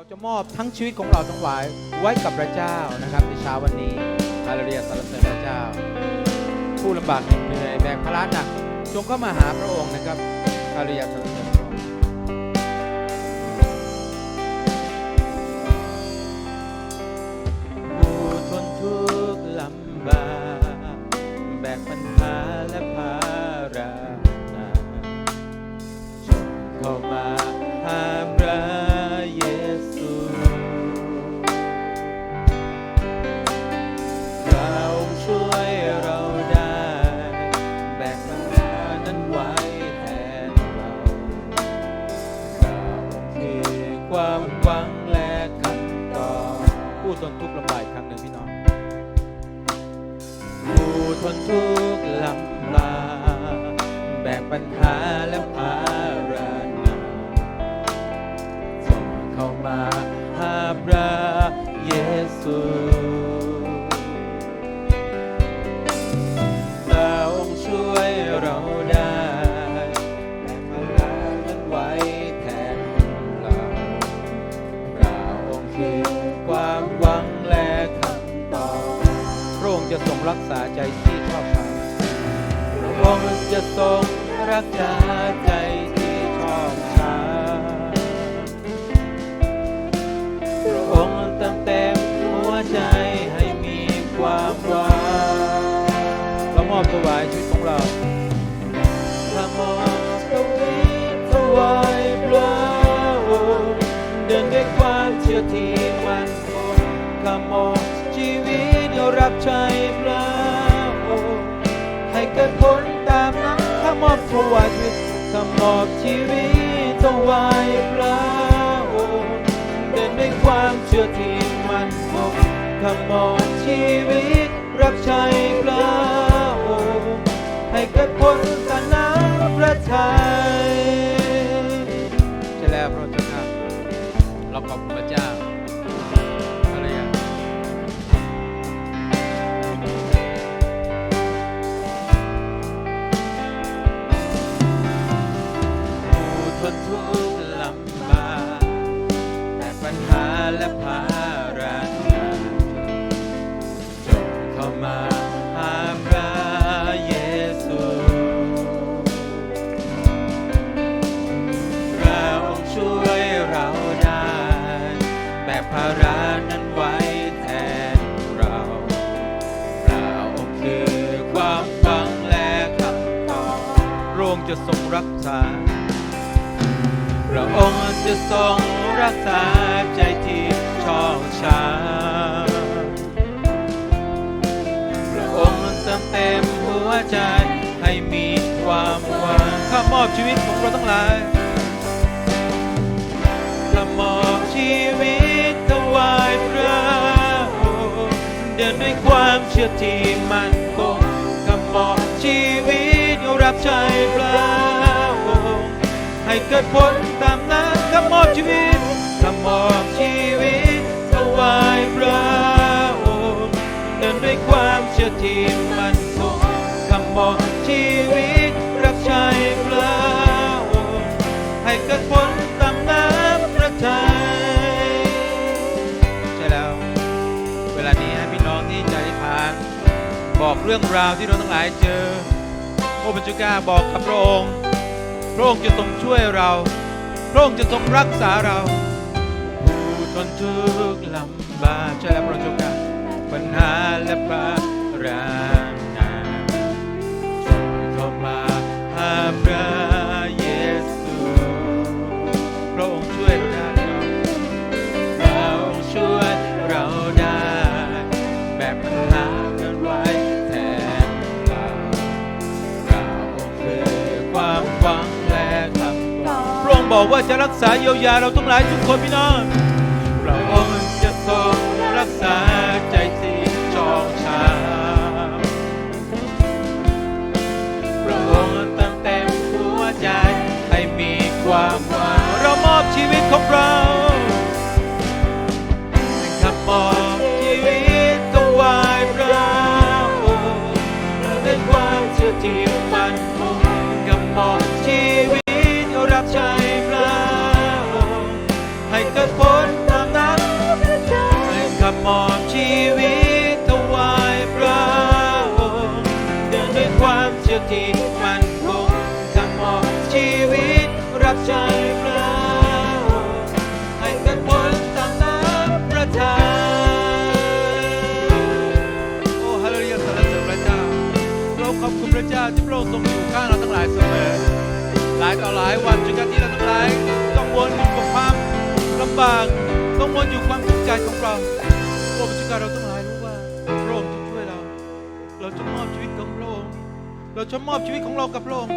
เราจะมอบทั้งชีวิตของเราทั้งหลายไว้กับพระเจ้านะครับในเช้าวันนี้ฮาเลลูยาสรรเสริญพระเจ้า ผู้ลำบากเหนื่อยแบกภาระหนักจงเข้ามาหาพระองค์นะครับฮาเลลูยาสรรเสริญพระองค์ผู้ทนทุกข์ลำบากแบกปัญหาและภาระ ความหวังและคำตอบผู้ทนทุกข์ลำบากอีกครั้งหนึ่งพี่น้องผู้ทนทุกข์ลำ คือความหวังและคำตอบพระองค์จะทรงรักษาใจที่ชอบธรรมพระองค์จะทรงรักษาใจที่ชอบธรรมพระองค์เติมเต็มหัวใจให้มีความหวังเรามอบถวายชีวิต ที่มันคงขมอบชีวิตรับใช้พระองค์ให้เกิดผลตามนั้นขมอบถวายชีวิตขมอบชีวิตถวายพระองค์เดินด้วยความเชื่อที่มันคงขมอบชีวิตรับใช้พระองค์ให้เกิดผล คือความหวังและคำตอบพระองค์จะทรงรักษา พระองค์จะทรงรักษาใจที่ชอกช้ำพระองค์เติมเต็มหัวใจให้มีความหวังข้ามอบชีวิตของเราทั้งหลาย ความเชื่อที่มั่นคงคำบอกชีวิตรับใช้พระองค์ให้เกิดผลตามนั้นขมอบชีวิตขมอบชีวิตถวายพระองค์เดินด้วยความเชื่อที่มันคงขมอบชีวิต เรื่องราวที่เราทั้งหลายเจอโอ้พระเจ้าข้าบอกกับพระองค์ พระองค์จะทรงช่วยเรา พระองค์จะทรงรักษาเรา ผู้ทนทุกข์ลำบากใช่แล้วพระเจ้าค่ะปัญหาและภาระ บอกว่าจะรักษาเยียวยาเราทั้งหลายทุกคนพี่น้องพระองค์จะทรงรักษาใจที่ ก็พ้นความนักกับมอบชีวิตถวายพระองค์เดินด้วยความเชื่อที่มั่นคงขับหมอบชีวิตรับใช้พระองค์ให้เกิดผลตามน้ำพระทัยโอ้ฮาเลลยารรเสริเจ้าเราขอบคุณพระเจ้าที่พระองค์ทรงอยู่ข้างเราทั้งหลายเสมอหลายต่อหลายวันจนกระทั่งเราทั้งหลายกังวลกับความำบากกังวนอยู่ความทุกข์ใจของเราโอ้พระเจ้าเราต้องหายรู้ว่าพระองค์จะช่วยเรา เราจะมอบชีวิตของพระองค์เราจะมอบชีวิตของเรากับพระองค์